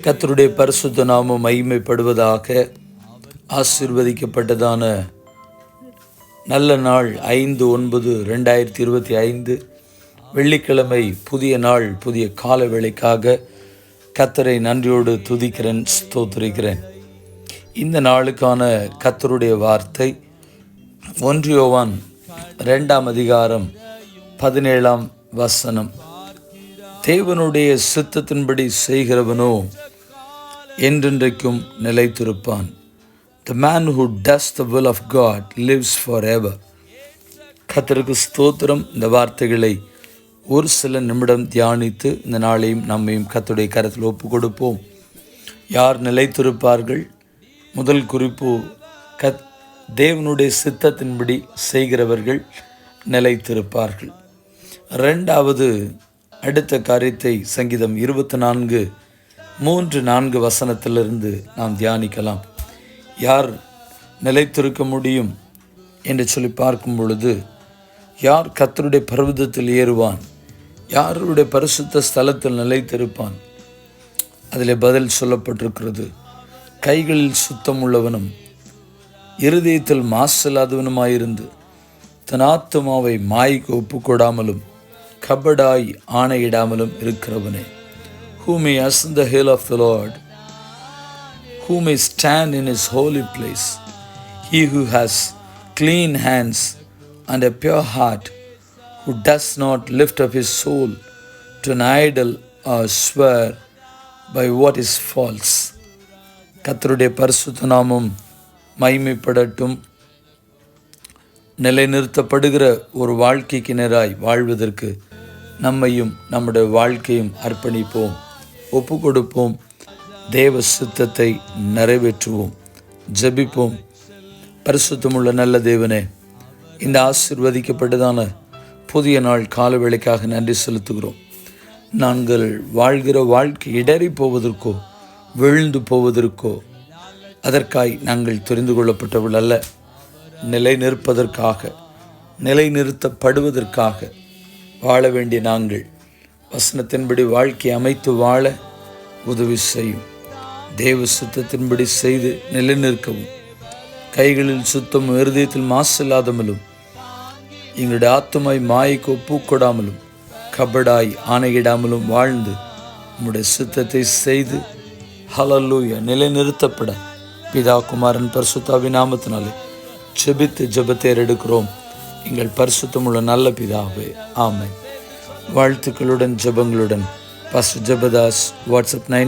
கத்தருடைய பரிசுத்த நாமம் மகிமைப்படுவதாக ஆசீர்வதிக்கப்பட்டதான நல்ல நாள் ஐந்து ஒன்பது ரெண்டாயிரத்தி இருபத்தி ஐந்து. வெள்ளிக்கிழமை புதிய நாள் புதிய கால வேளைக்காக கத்தரை நன்றியோடு துதிக்கிறேன் ஸ்தோத்திரிக்கிறேன். இந்த நாளுக்கான கத்தருடைய வார்த்தை ஒன்றியோவான் ரெண்டாம் அதிகாரம் பதினேழாம் வசனம். தேவனுடைய சித்தத்தின்படி செய்கிறவனோ என்றென்றைக்கும் நிலைத்திருப்பான். The man who does the will of God lives forever கத்தருக்கு ஸ்தோத்திரம். இந்த வார்த்தைகளை ஒரு சில நிமிடம் தியானித்து இந்த நாளையும் நம்மையும் கத்துடைய கரத்தில் ஒப்பு கொடுப்போம் யார் நிலைத்திருப்பார்கள்? முதல் குறிப்பு கத் தேவனுடைய சித்தத்தின்படி செய்கிறவர்கள் நிலைத்திருப்பார்கள். ரெண்டாவது அடுத்த காரியத்தை சங்கீதம் இருபத்தி நான்கு மூன்று நான்கு வசனத்திலிருந்து நாம் தியானிக்கலாம். யார் நிலைத்திருக்க முடியும் என்று சொல்லி பார்க்கும் பொழுது யார் கத்தருடைய பர்வதத்தில் ஏறுவான் யாருடைய பரிசுத்த ஸ்தலத்தில் நிலைத்திருப்பான் அதில் பதில் சொல்லப்பட்டிருக்கிறது. கைகளில் சுத்தம் உள்ளவனும் இருதயத்தில் மாசில்லாதவனுமாயிருந்து தன் ஆத்மாவை மாய்க்கு ஒப்புக்கொடாமலும் கபடாய் ஆணையிடாமலும் இருக்கிறவனே who may ascend the hill of the Lord, who may stand in his holy place, he who has clean hands and a pure heart, who does not lift up his soul to an idol or swear by what is false. கத்தருடைய பரிசுத்த நாமம் மைமைப்படட்டும் நிலைநிறுத்தப்படுகிற ஒரு வாழ்க்கைக்கு நேராய் வாழ்வதற்கு நம்மையும் நம்முடைய வாழ்க்கையும் அர்ப்பணிப்போம். ஒப்பு கொடுப்போம் தேவ சித்தத்தை நிறைவேற்றுவோம். ஜெபிப்போம். பரிசுத்தமுள்ள நல்ல தேவனே இந்த ஆசிர்வதிக்கப்பட்டதான புதிய நாள் கால வேலைக்காக நன்றி செலுத்துகிறோம். நாங்கள் வாழ்கிற வாழ்க்கை இடறி போவதற்கோ விழுந்து போவதற்கோ அதற்காய் நாங்கள் தெரிந்து கொள்ளப்பட்டவள் அல்ல. நிலை நிற்பதற்காக நிலை நிறுத்தப்படுவதற்காக வாழ வேண்டிய நாங்கள். வசனத்தின்படி வாழ்க்கை அமைத்து வாழ உதவி செய்யும். தேவ சுத்தத்தின்படி செய்து நிலைநிற்கவும். கைகளில் சுத்தம் இருதயத்தில் மாசில்லாதமலும் எங்களுடைய ஆத்துமாய் மாய்க்கு ஒப்புக்கொடாமலும் கபடாய் ஆணையிடாமலும் வாழ்ந்து உம்முடைய சித்தத்தை செய்து ஹலல்லூய நிலைநிறுத்தப்பட. பிதா குமாரன் பரிசுத்தாவி நாமத்தினாலே ஜெபித்து ஜெபத்தை எடுக்கிறோம் எங்கள் பரிசுத்தமுள்ள நல்ல பிதாவே ஆமை வாழ்த்துக்களுடன் ஜெபங்களுடன் பாஸ்டர் ஜபதாஸ் வாட்ஸ்அப் நைன்